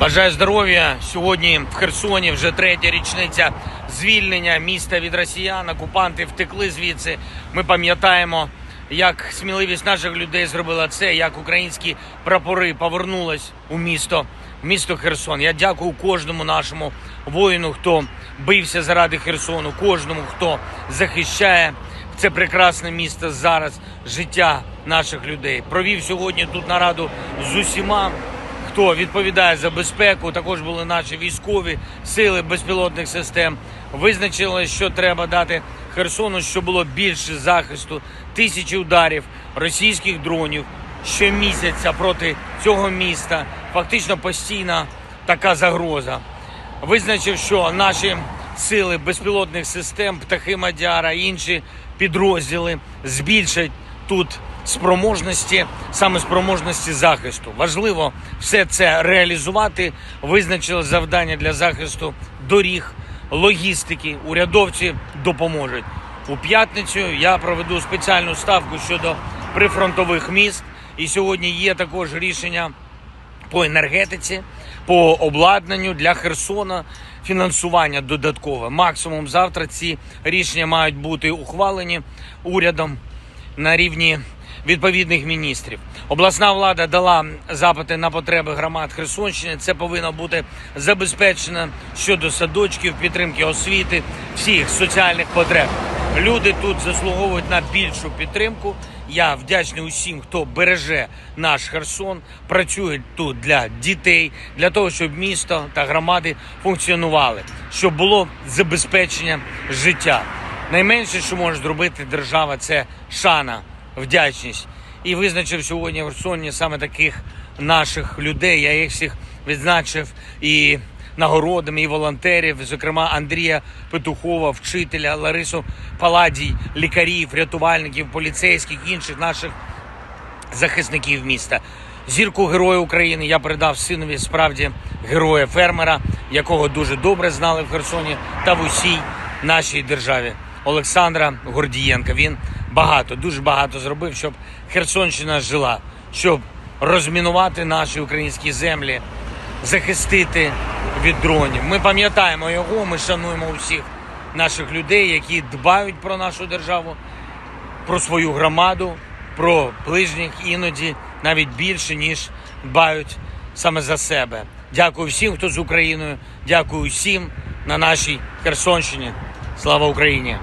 Бажаю здоров'я. Сьогодні в Херсоні вже третя річниця звільнення міста від росіян. Окупанти втекли звідси. Ми пам'ятаємо, як сміливість наших людей зробила це, як українські прапори повернулись у місто, місто Херсон. Я дякую кожному нашому воїну, хто бився заради Херсону, кожному, хто захищає це прекрасне місто зараз, життя наших людей. Провів сьогодні тут нараду з усіма хто відповідає за безпеку. Також були наші військові сили безпілотних систем. Визначили, що треба дати Херсону, щоб було більше захисту, тисячі ударів російських дронів щомісяця проти цього міста. Фактично постійна така загроза. Визначив, що наші сили безпілотних систем, птахи Мадяра, інші підрозділи збільшать тут спроможності, саме спроможності захисту. Важливо все це реалізувати. Визначили завдання для захисту доріг, логістики. Урядовці допоможуть. У п'ятницю я проведу спеціальну ставку щодо прифронтових міст. І сьогодні є також рішення по енергетиці, по обладнанню для Херсона, фінансування додаткове. Максимум завтра ці рішення мають бути ухвалені урядом на рівні відповідних міністрів. Обласна влада дала запити на потреби громад Херсонщини. Це повинно бути забезпечено щодо садочків, підтримки освіти, всіх соціальних потреб. Люди тут заслуговують на більшу підтримку. Я вдячний усім, хто береже наш Херсон, працює тут для дітей, для того, щоб місто та громади функціонували, щоб було забезпечення життя. Найменше, що може зробити держава, це шана, вдячність. І визначив сьогодні в Херсоні саме таких наших людей. Я їх всіх відзначив і нагородами, і волонтерів, зокрема Андрія Петухова, вчителя, Ларису Паладій, лікарів, рятувальників, поліцейських, інших наших захисників міста. Зірку Героя України я передав синові справді героя фермера, якого дуже добре знали в Херсоні та в усій нашій державі. Олександра Гордієнка. Він багато, дуже багато зробив, щоб Херсонщина жила, щоб розмінувати наші українські землі, захистити від дронів. Ми пам'ятаємо його, ми шануємо усіх наших людей, які дбають про нашу державу, про свою громаду, про ближніх іноді навіть більше, ніж дбають саме за себе. Дякую всім, хто з Україною. Дякую всім на нашій Херсонщині. Слава Україні!